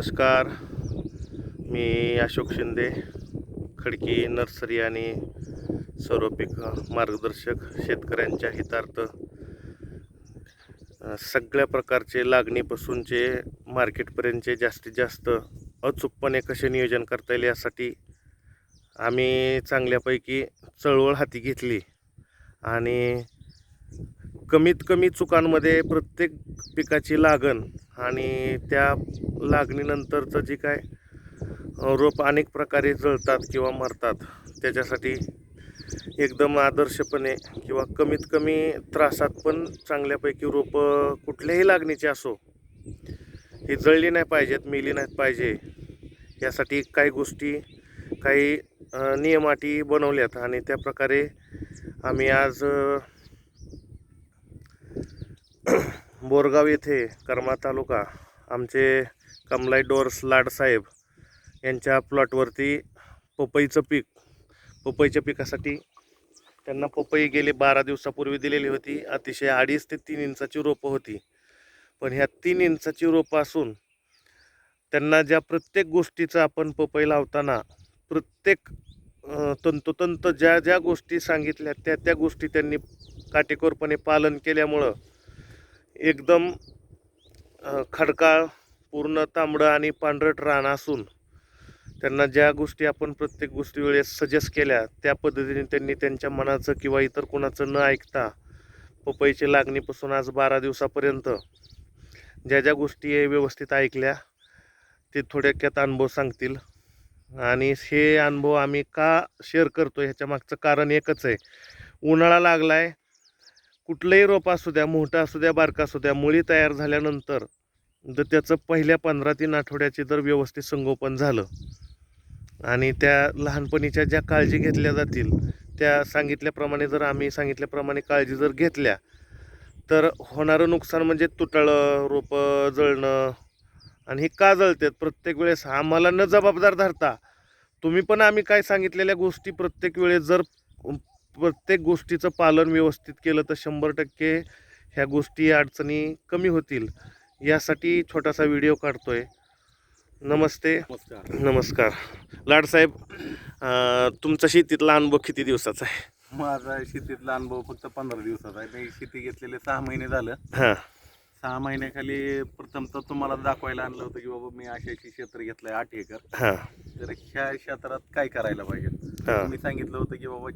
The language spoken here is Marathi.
नमस्कार. मी अशोक शिंदे खडकी नर्सरी आणि सर्व पीक मार्गदर्शक शेतकऱ्यांच्या हितार्थ सगळ्या प्रकारचे लागणीपासूनचे मार्केटपर्यंतचे जास्तीत जास्त अचूकपणे कसे नियोजन करता येईल यासाठी आम्ही चांगल्यापैकी चळवळ हाती घेतली आणि कमीत कमी चुकांमध्ये प्रत्येक पिकाची लागण आणि त्या लागणीनंतरचं जे काय रोप अनेक प्रकारे जळतात किंवा मरतात त्याच्यासाठी एकदम आदर्शपणे किंवा कमीत कमी त्रासात पण चांगल्यापैकी रोपं कुठल्याही लागणीचे असो ही जळली नाही पाहिजेत मेली नाहीत पाहिजे यासाठी काही गोष्टी काही नियमाटी बनवल्यात आणि त्या प्रकारे आम्ही आज बोरगाव येथे करमा तालुका आमचे कमलाई डोर्स लाडसाहेब यांच्या प्लॉटवरती पपईचं पीक पपईच्या पिकासाठी त्यांना पपई गेले बारा दिवसापूर्वी दिलेली होती. अतिशय अडीच ते तीन इंचाची रोपं होती. पण ह्या तीन इंचाची रोपं असून त्यांना ज्या प्रत्येक गोष्टीचं आपण पपई लावताना प्रत्येक तंतोतंत ज्या ज्या गोष्टी सांगितल्या त्या त्या गोष्टी त्यांनी काटेकोरपणे पालन केल्यामुळं एकदम खडकाळ पूर्ण तांबडं आणि पांढरट रान असून त्यांना ज्या गोष्टी आपण प्रत्येक गोष्टी वेळेस सजेस्ट केल्या त्या पद्धतीने त्यांनी त्यांच्या मनाचं किंवा इतर कोणाचं न ऐकता पपईची लागणीपासून आज बारा दिवसापर्यंत ज्या ज्या गोष्टी व्यवस्थित ऐकल्या ते थोडक्यात अनुभव सांगतील. आणि हे अनुभव आम्ही का शेअर करतो ह्याच्या मागचं कारण एकच आहे. उन्हाळा लागला आहे कुठलंही रोप असू द्या मोठं असू द्या बारका असू द्या मुळी तयार झाल्यानंतर जर त्याचं पहिल्या पंधरा तीन आठवड्याचे जर व्यवस्थित संगोपन झालं आणि त्या लहानपणीच्या ज्या काळजी घेतल्या जातील त्या सांगितल्याप्रमाणे जर आम्ही सांगितल्याप्रमाणे काळजी जर घेतल्या तर होणारं नुकसान म्हणजे तुटळं रोपं जळणं आणि हे का जळतात? प्रत्येक वेळेस आम्हाला न जबाबदार धरता तुम्ही पण आम्ही काय सांगितलेल्या गोष्टी प्रत्येक वेळेस जर प्रत्येक गोष्टीचं पालन व्यवस्थित केलं तर शंभर टक्के ह्या गोष्टी अडचणी कमी होतील. यासाठी छोटासा व्हिडिओ काढतोय. नमस्ते. नमस्कार. नमस्कार. लाडसाहेब तुमचा शेतीतला अनुभव किती दिवसाचा आहे? माझा शेतीतला अनुभव फक्त पंधरा दिवसाचा आहे. मी शेती घेतलेले सहा महिने झालं. हां. सहा महिन्याखाली प्रथम तर तुम्हाला दाखवायला आणलं होतं की बाबा मी अशी अशी क्षेत्र घेतलंय आठ एकर. हां. तर ह्या क्षेत्रात काय करायला पाहिजे? हां. मी सांगितलं होतं की बाबा